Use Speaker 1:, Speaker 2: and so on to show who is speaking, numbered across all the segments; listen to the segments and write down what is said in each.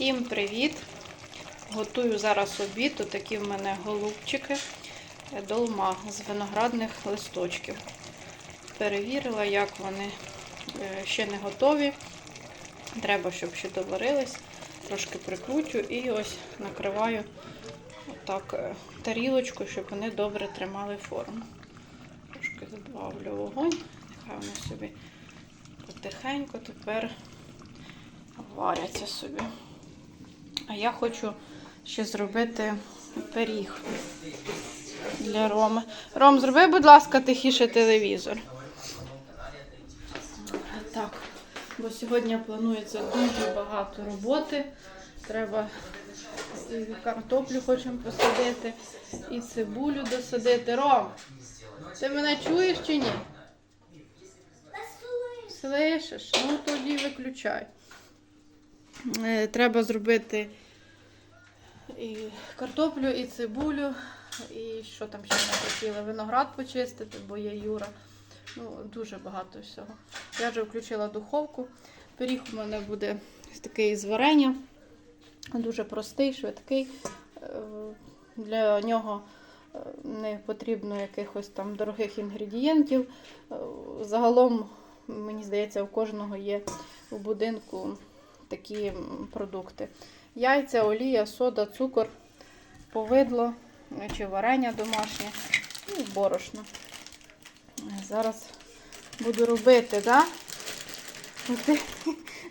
Speaker 1: Всім привіт! Готую зараз обід. Тут такі в мене голубчики е, долма з виноградних листочків. Перевірила, як вони е, ще не готові. Треба, щоб ще доварились. Трошки прикручу і ось накриваю отак е, тарілочку, щоб вони добре тримали форму. Трошки добавлю вогонь, нехай вони собі потихеньку тепер варяться собі. А я хочу ще зробити пиріг для Роми. Ром, зроби, будь ласка, тихіше телевізор. Так, бо сьогодні планується дуже багато роботи. Треба і картоплю хочемо посадити, і цибулю досадити. Ром, ти мене чуєш чи ні? Слышиш? Ну тоді виключай. Е, Треба зробити і картоплю, і цибулю, і що там ще не хотіла, виноград почистити, бо є Юра. Ну, дуже багато всього. Я вже включила духовку. Пиріг у мене буде такий з варення. Дуже простий, швидкий. Е, Для нього е, не потрібно якихось там дорогих інгредієнтів. Загалом, мені здається, у кожного є у будинку такі продукти. Яйця, олія, сода, цукор, повидло е, чи варення домашнє і борошно. Е, Зараз буду робити, так? Да?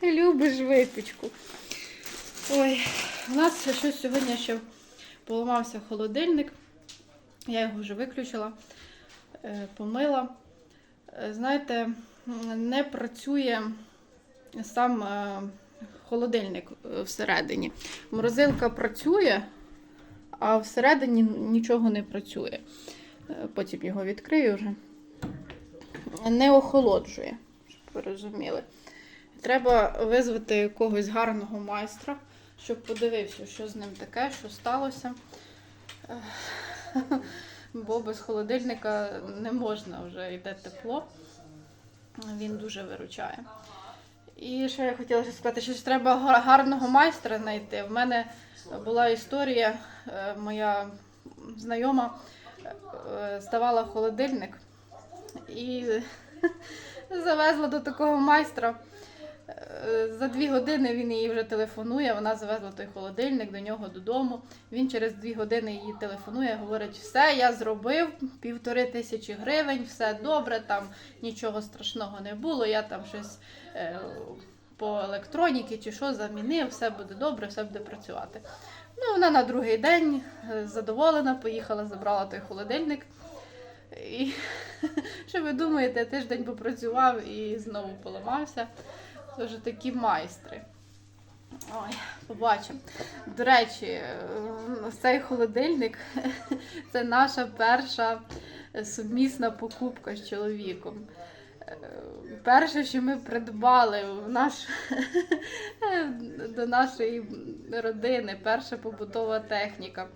Speaker 1: Ти любиш випічку. Ой, у нас щось сьогодні ще поламався холодильник. Я його вже виключила, е, помила. Знаєте, не працює сам холодильник е, всередині. Морозилка працює, а всередині нічого не працює. Е, Потім його відкрию вже. Не охолоджує, щоб ви розуміли. Треба визвати якогось гарного майстра, щоб подивився, що з ним таке, що сталося. Е, Бо без холодильника не можна вже йде тепло. Він дуже виручає. І що я хотіла ще сказати, що треба гарного майстра знайти. В мене була історія, е, моя знайома ставала здавала холодильник і завезла до такого майстра. Е, За дві години він їй вже телефонує. Вона завезла той холодильник до нього додому. Він через дві години їй телефонує, говорить: все, я зробив півтори тисячі гривень, все добре, там нічого страшного не було. Я там щось е, по електроніки чи що замінив, все буде добре, все буде працювати. Ну, вона на другий день е, задоволена, поїхала, забрала той холодильник. І що ви думаєте, тиждень попрацював і знову поламався. Це вже такі майстри. Ой, побачимо. До речі, е, цей холодильник це наша перша сумісна покупка з чоловіком. Е, Перше, що ми придбали в наш, до нашої родини, перша побутова техніка.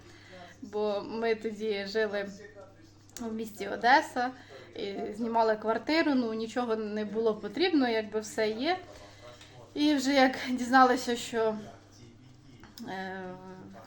Speaker 1: Бо ми тоді жили в місті Одеса, і знімали квартиру, ну нічого не було потрібно, якби все є. І вже як дізналися, що е,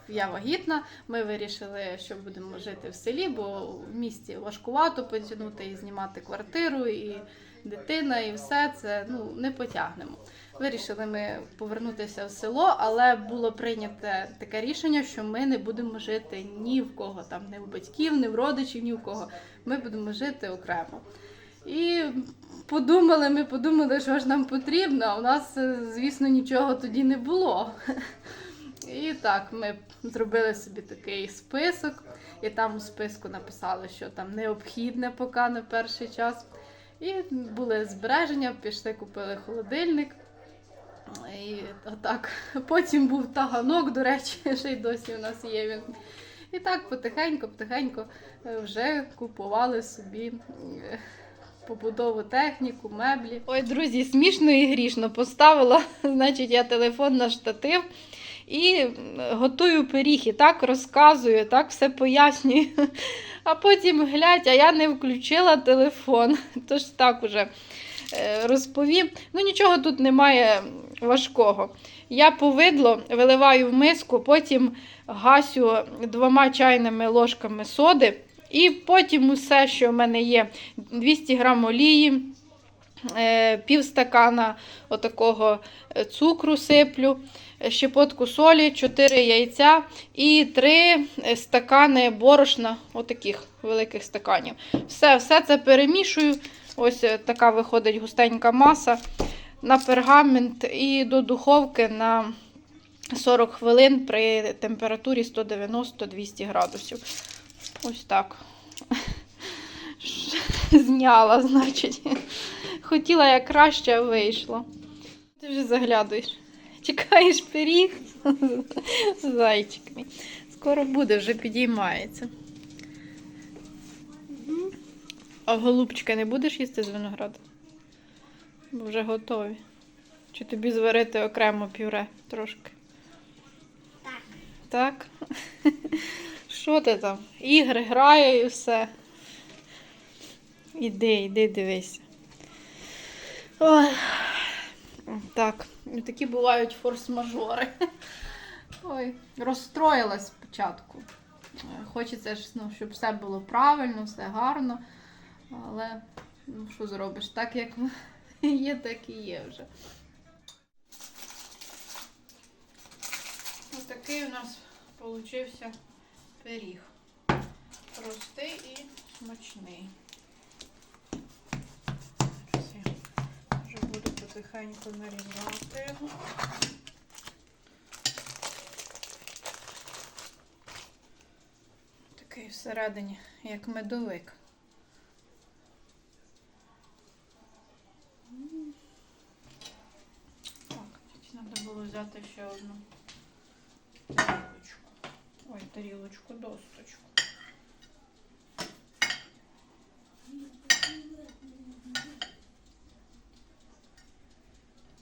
Speaker 1: я вагітна, ми вирішили, що будемо жити в селі, бо в місті важкувато потягнути і знімати квартиру, і дитина, і все це ну, не потягнемо. Вирішили ми повернутися в село, але було прийнято таке рішення, що ми не будемо жити ні в кого, там, ні в батьків, ні в родичів, ні в кого. Ми будемо жити окремо. І подумали, ми подумали, що ж нам потрібно. У нас, е, звісно, нічого тоді не було. І так, ми зробили собі такий список, і там у списку написали, що там необхідне поки на перший час. І були збереження, пішли, купили холодильник. І отак. Потім був таганок, до речі, ще й досі у нас є він. І так потихеньку, потихеньку е, вже купували собі е, побудову техніку, меблі. Ой, друзі, смішно і грішно поставила, значить, я телефон на штатив і готую пиріг, і так розказую, так все пояснюю. А потім глядь, а я не включила телефон. Тож так уже е, розповім. Ну, нічого тут немає важкого. Я повидло виливаю в миску, потім гасю двома чайними ложками соди. І потім усе, що в мене є, 200 грам олії, е, пів стакана отакого е, цукру сиплю, е, щепотку солі, 4 яйця і 3 стакани борошна, отаких великих стаканів. Все, все це перемішую. Ось така виходить густенька маса на пергамент і до духовки на 40 хвилин при температурі 190-200 градусів. Ось так. Зняла, значить. Хотіла як краще, а вийшло. Ти вже заглядуєш. Чекаєш пиріг? Зайчик мій. Скоро буде, вже підіймається. А голубчика не будеш їсти з винограду? Бо вже готові. Чи тобі зварити окремо пюре трошки?
Speaker 2: Так.
Speaker 1: Так? Що ти там? Ігри грає і все. Іди, іди, дивися. Ой. Так, такі бувають форс-мажори. Ой, розстроїлась спочатку. Хочеться ж, ну, щоб все було правильно, все гарно. Але ну, що зробиш? Так як є, так і є вже. Ось такий у нас получився пиріг. Простий і смачний. Зараз я вже буду потихеньку нарізати його. Такий всередині, як медовик. Так, треба було взяти ще одну тарілочку, досточку.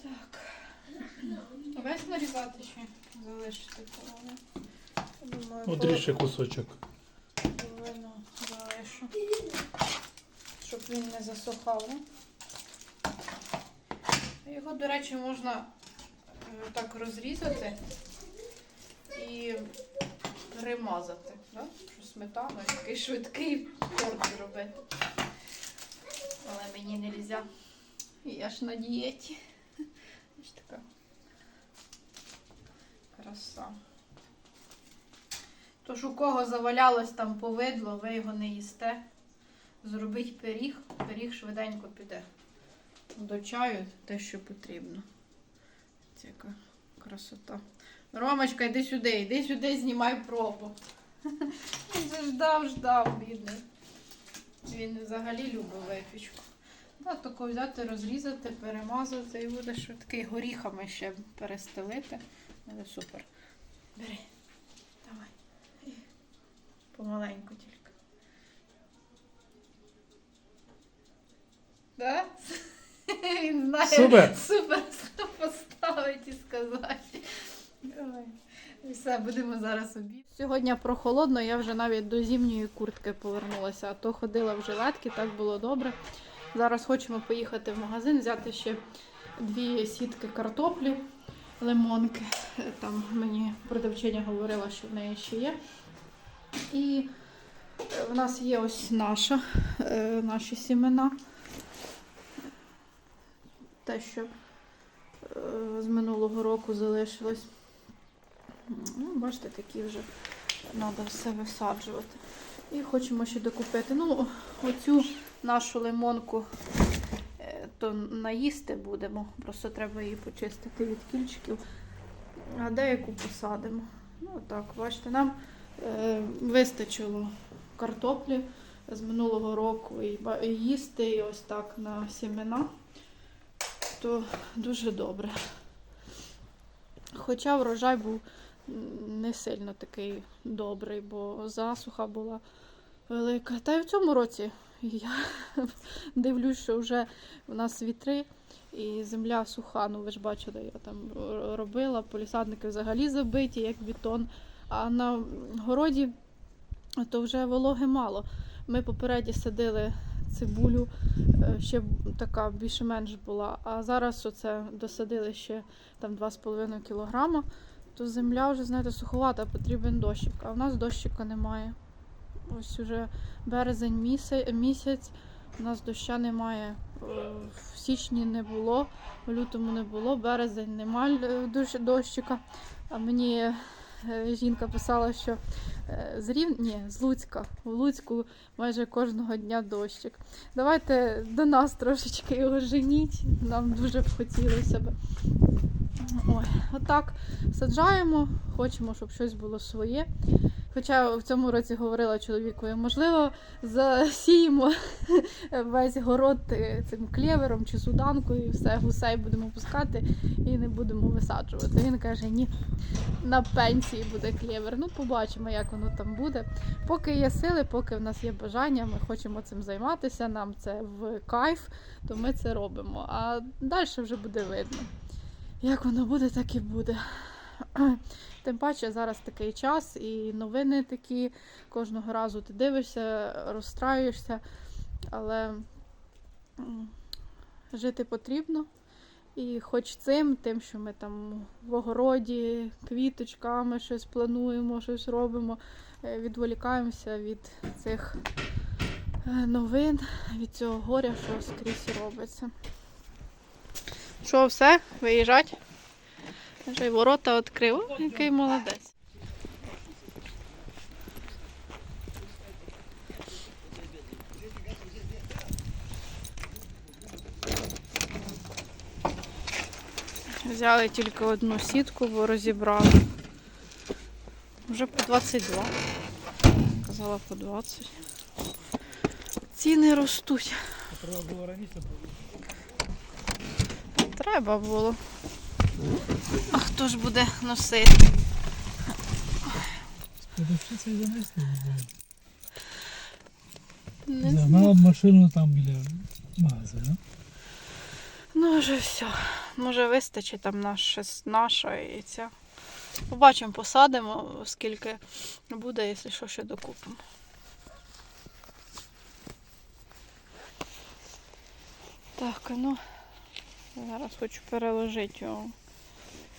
Speaker 1: Так. Весь нарізати ще залишити половину. Думаю,
Speaker 3: Одріж ще кусочок.
Speaker 1: половину залишу. Щоб він не засухав. Його, до речі, можна е, так розрізати і перемазати. Да? Що сметану, такий швидкий торт зробити. Але мені не можна. Я ж на дієті. Ось така краса. Тож у кого завалялось там повидло, ви його не їсте. Зробіть пиріг, пиріг швиденько піде. До чаю те, що потрібно. Це красота. Ромочка, йди сюди, йди сюди, знімай пробу. Він же ждав, ждав, бідний. Він взагалі любить випічку. Так, тако взяти, розрізати, перемазати і буде швидкий горіхами ще перестелити. Буде супер. Бери. Давай. Помаленьку тільки. Да? Він знає
Speaker 3: Супер.
Speaker 1: супер поставити і сказати. І Все, будемо зараз обід. Сьогодні прохолодно, я вже навіть до зимньої куртки повернулася, а то ходила в жилетки, так було добре. Зараз хочемо поїхати в магазин, взяти ще дві сітки картоплі, лимонки. Там мені продавчиня говорила, що в неї ще є. І е, в нас є ось наша, е, наші сімена. Те, що е, з минулого року залишилось. Ну, бачите, такі вже треба все висаджувати. І хочемо ще докупити. Ну, оцю нашу лимонку е, то наїсти будемо. Просто треба її почистити від кільчиків. А деяку посадимо. Ну так, бачите, нам е, вистачило картоплі з минулого року і, і їсти і ось так на сімена. То дуже добре. Хоча врожай був не сильно такий добрий, бо засуха була велика. Та й в цьому році я дивлюсь, що вже у нас вітри і земля суха. Ну ви ж бачили, я там робила, полісадники взагалі забиті, як бетон. А на городі то вже вологи мало. Ми попереді садили цибулю е, ще така більш-менш була. А зараз оце досадили ще там 2,5 кілограма, то земля вже, знаєте, суховата, потрібен дощик. А в нас дощика немає. Ось уже березень місяць, у нас доща немає. Е, В січні не було, в лютому не було, березень немає е, дощика. А мені жінка писала, що е, з Рів... Ні, з Луцька. В Луцьку майже кожного дня дощик. Давайте до нас трошечки його женіть. Нам дуже б хотілося б. Ой, отак саджаємо, хочемо, щоб щось було своє. Хоча в цьому році говорила чоловікові, можливо, засіємо весь город е, цим клєвером чи суданкою, і все, гусей будемо пускати і не будемо висаджувати. Він каже, ні, на пенсії буде клєвер. Ну, побачимо, як воно там буде. Поки є сили, поки в нас є бажання, ми хочемо цим займатися, нам це в кайф, то ми це робимо. А далі вже буде видно. Як воно буде, так і буде. Тим паче зараз такий час, і новини такі кожного разу ти дивишся, розстраюєшся, але жити потрібно. І хоч цим, тим, що ми там в огороді, квіточками щось плануємо, щось робимо, е, відволікаємося від цих е, новин, від цього горя, що скрізь робиться. Що, все? Виїжджать? Вже й ворота відкрив. Який молодець. Взяли тільки одну сітку, бо розібрали. Вже по 22. Казала по 20. Ціни ростуть.
Speaker 2: Треба було раніше.
Speaker 1: Треба було. А хто ж буде носити?
Speaker 2: Загнала б машину там біля магазину.
Speaker 1: Ну вже все. Може вистачить там наш, наша і ця. Побачимо, посадимо, скільки буде, якщо що, ще докупимо. Так, ну зараз хочу переложити у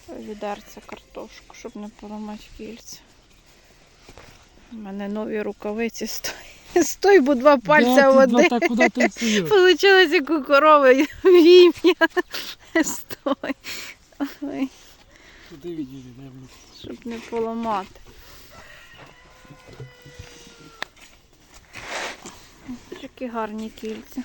Speaker 1: відерце картошку, щоб не поламати кільця. У мене нові рукавиці стой. Стой, бо два пальця
Speaker 2: їх суєш?
Speaker 1: Получилось як у корови вім'я. Стой. Ой, щоб не поламати. Які гарні кільця.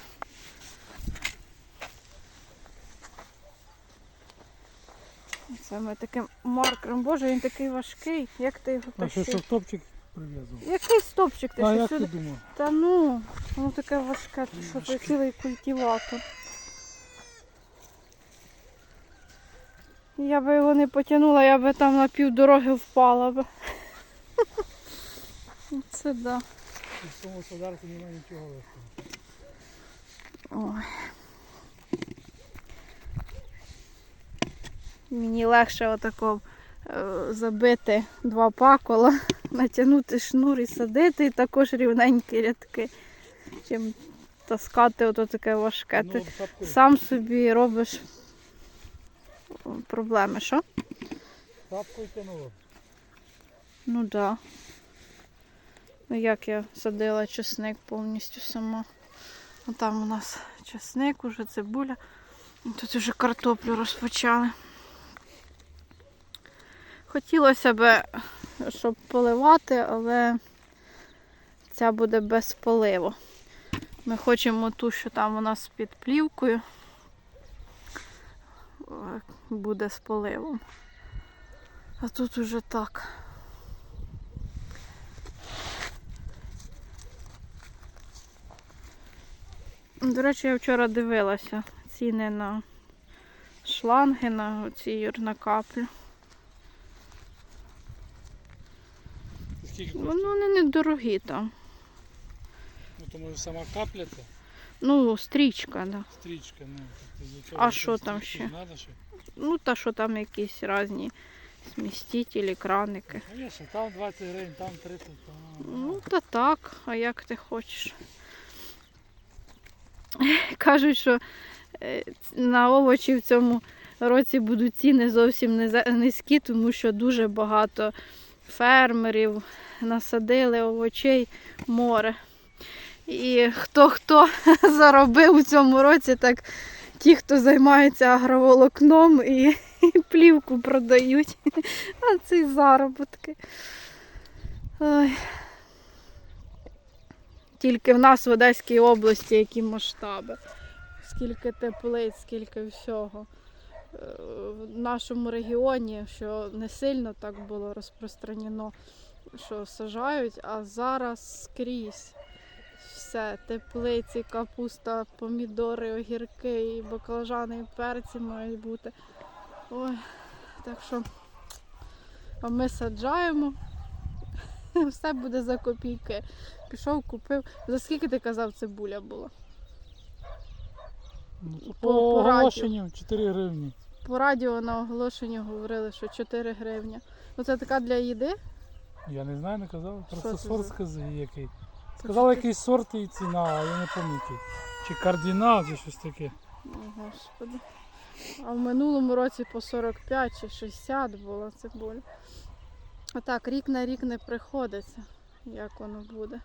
Speaker 1: Ми таким маркером. Боже, він такий важкий. Як ти його
Speaker 2: А що,
Speaker 1: тащив?
Speaker 2: щоб топчик прив'язував?
Speaker 1: Який стопчик ти
Speaker 2: А
Speaker 1: що
Speaker 2: як ти
Speaker 1: сюди?
Speaker 2: думав?
Speaker 1: Та ну, воно таке важке, ти що це цілий культиватор. Я би його не потягнула, я би там на півдороги впала би. Це да.
Speaker 2: І в цьому господарстві немає нічого легкого.
Speaker 1: Ой. Мені легше отако е, забити два пакола, натягнути шнур і садити, і також рівненькі рядки, чим таскати ото таке важке. Ти
Speaker 2: Ну,
Speaker 1: сам собі робиш проблеми, що?
Speaker 2: Шапкою тянуло.
Speaker 1: Ну так. Да. Ну як я садила чесник повністю сама. Ну, там у нас чесник, уже цибуля. Тут уже картоплю розпочали. Хотілося б, щоб поливати, але ця буде без поливу. Ми хочемо ту, що там у нас під плівкою, буде з поливом. А тут уже так. До речі, я вчора дивилася ціни на шланги, на ці на
Speaker 2: Скільки
Speaker 1: Ну, вони недорогі там.
Speaker 2: Ну, то може сама капля це,
Speaker 1: Ну, стрічка, да.
Speaker 2: стрічка, ну. тобто
Speaker 1: А що там ще?
Speaker 2: Надо ще?
Speaker 1: Ну, та що там якісь різні смістителі, краники.
Speaker 2: Звісно, там 20 гривень, там 30, там.
Speaker 1: Ну, та так, а як ти хочеш. кажуть, що е, на овочі в цьому році будуть ціни зовсім низькі, тому що дуже багато фермерів насадили овочей море. І хто хто заробив у цьому році, так ті, хто займається агроволокном і, і плівку продають. А ці заробітки. Ой. Тільки в нас в Одеській області які масштаби. Скільки теплиць, скільки всього. В нашому регіоні, що не сильно так було розпространено, що сажають, а зараз скрізь все, теплиці, капуста, помідори, огірки, і баклажани, і перці мають бути. Ой, так що а ми саджаємо. Все буде за копійки. Пішов, купив. За скільки ти казав, цибуля була?
Speaker 2: Ну,
Speaker 1: По-
Speaker 2: по
Speaker 1: по
Speaker 2: оголошенню 4 гривні.
Speaker 1: По радіо на оголошенні говорили, що 4 гривні. Ну це така для їди.
Speaker 2: Я не знаю, не казав. Просто сорт
Speaker 1: за-
Speaker 2: сказав який.
Speaker 1: Чотири-
Speaker 2: якийсь сорт і ціна, а я не пам'ятаю. Чи кардинал, чи щось таке.
Speaker 1: О, Господи. А в минулому році по 45 чи 60 була цибуля. А так, рік на рік не приходиться, як воно буде.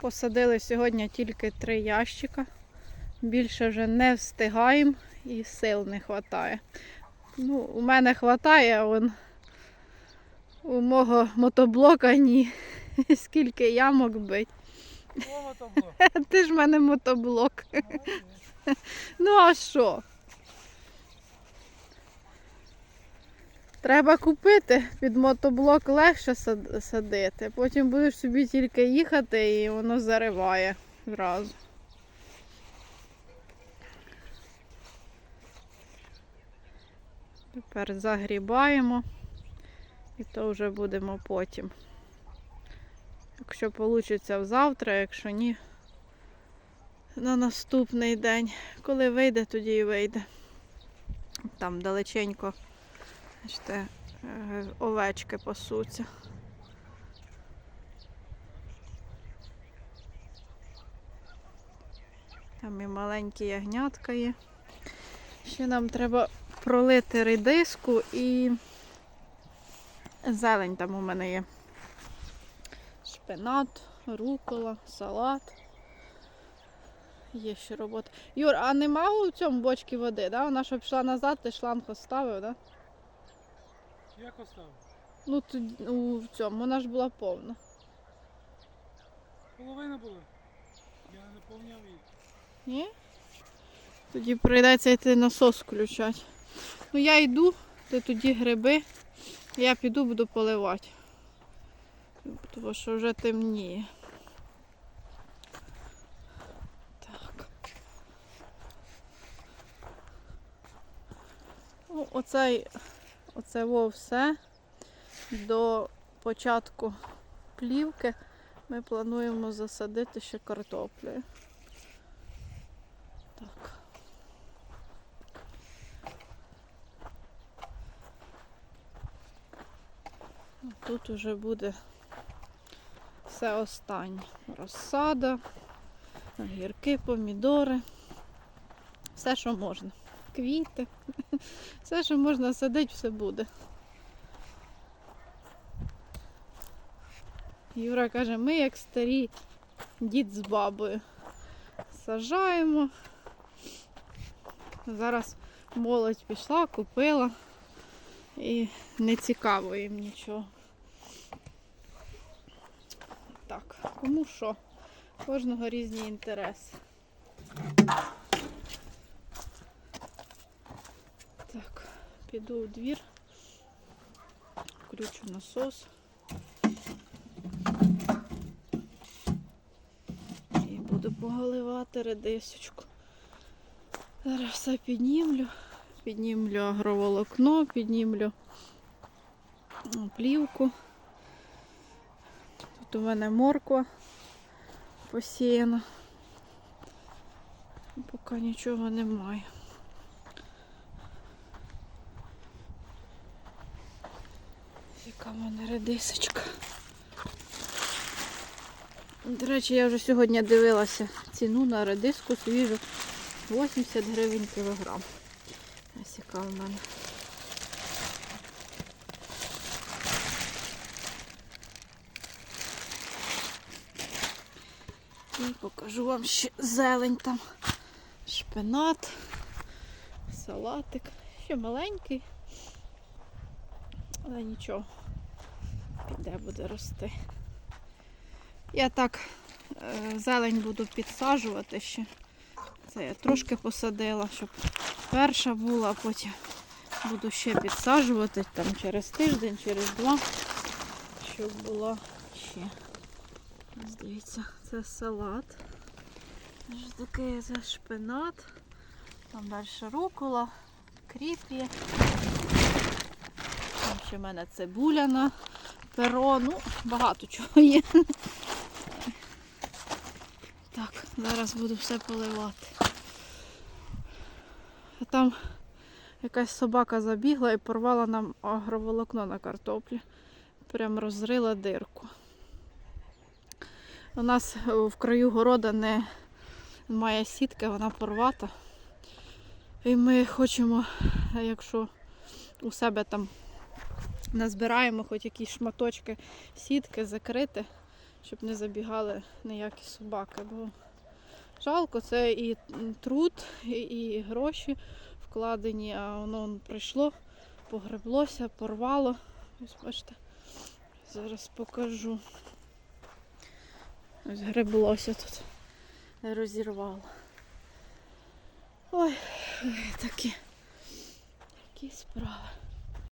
Speaker 1: Посадили сьогодні тільки три ящика. Більше вже не встигаємо і сил не вистачає. Ну, у мене вистачає, а он у мого мотоблока ні. Скільки ямок бить.
Speaker 2: Кого то?
Speaker 1: Ти ж в мене мотоблок. Ну а що? Треба купити під мотоблок легше садити. Потім будеш собі тільки їхати і воно зариває зразу. Тепер загрібаємо і то вже будемо потім. Якщо вийде завтра, якщо ні, на наступний день. Коли вийде, тоді і вийде. Там далеченько бачите, е, овечки пасуться. Там і маленькі ягнятка є. Ще нам треба пролити редиску і зелень там у мене є. Шпинат, рукола, салат. Є ще робота. Юр, а нема у цьому бочці води, да? Вона що пішла назад, ти шланг оставив, да?
Speaker 2: Як оставив?
Speaker 1: Ну тут у цьому, вона ж була повна.
Speaker 2: Половина була. Я не наповняв її.
Speaker 1: Ні? Тоді прийдеться йти насос включати. Ну я йду, ти тоді гриби. Я піду, буду поливати. Тому що вже темніє. Так. Ну, оцей, оце все. До початку плівки ми плануємо засадити ще картоплею. Так. Тут уже буде все останнє. Розсада, огірки, помідори. Все, що можна. Квіти. Все, що можна садити, все буде. Юра каже, ми як старі дід з бабою. Сажаємо. Зараз молодь пішла, купила і не цікаво їм нічого. Так, кому що? Кожного різні інтереси. Так, піду у двір, включу насос. І буду погаливати редисочку. Зараз все піднімлю. Піднімлю агроволокно, піднімлю плівку. Тут у мене морква посіяна. Поки нічого немає. Яка в мене редисочка. До речі, я вже сьогодні дивилася ціну на редиску свіжу 80 гривень кілограм. Яка в. І покажу вам ще зелень там. Шпинат, салатик. Ще маленький. Але нічого. Піде буде рости. Я так е, зелень буду підсаджувати ще. Це я трошки посадила, щоб перша була, потім буду ще підсаджувати там через тиждень, через два, щоб була ще. Ось дивіться, це салат. Такий це шпинат. Там далі рукола, кріп є. Там ще в мене цибуля на перо. Ну, багато чого є. Так, зараз буду все поливати. А там якась собака забігла і порвала нам агроволокно на картоплі. Прям розрила дирку. У нас в краю города не має сітки, вона порвата. І ми хочемо, якщо у себе там назбираємо хоч якісь шматочки сітки закрити, щоб не забігали ніякі собаки. Бо жалко, це і труд, і, гроші вкладені, а воно прийшло, погреблося, порвало. Ось бачите, зараз покажу. Ось греблося тут. Розірвало. Ой, такі, такі справи.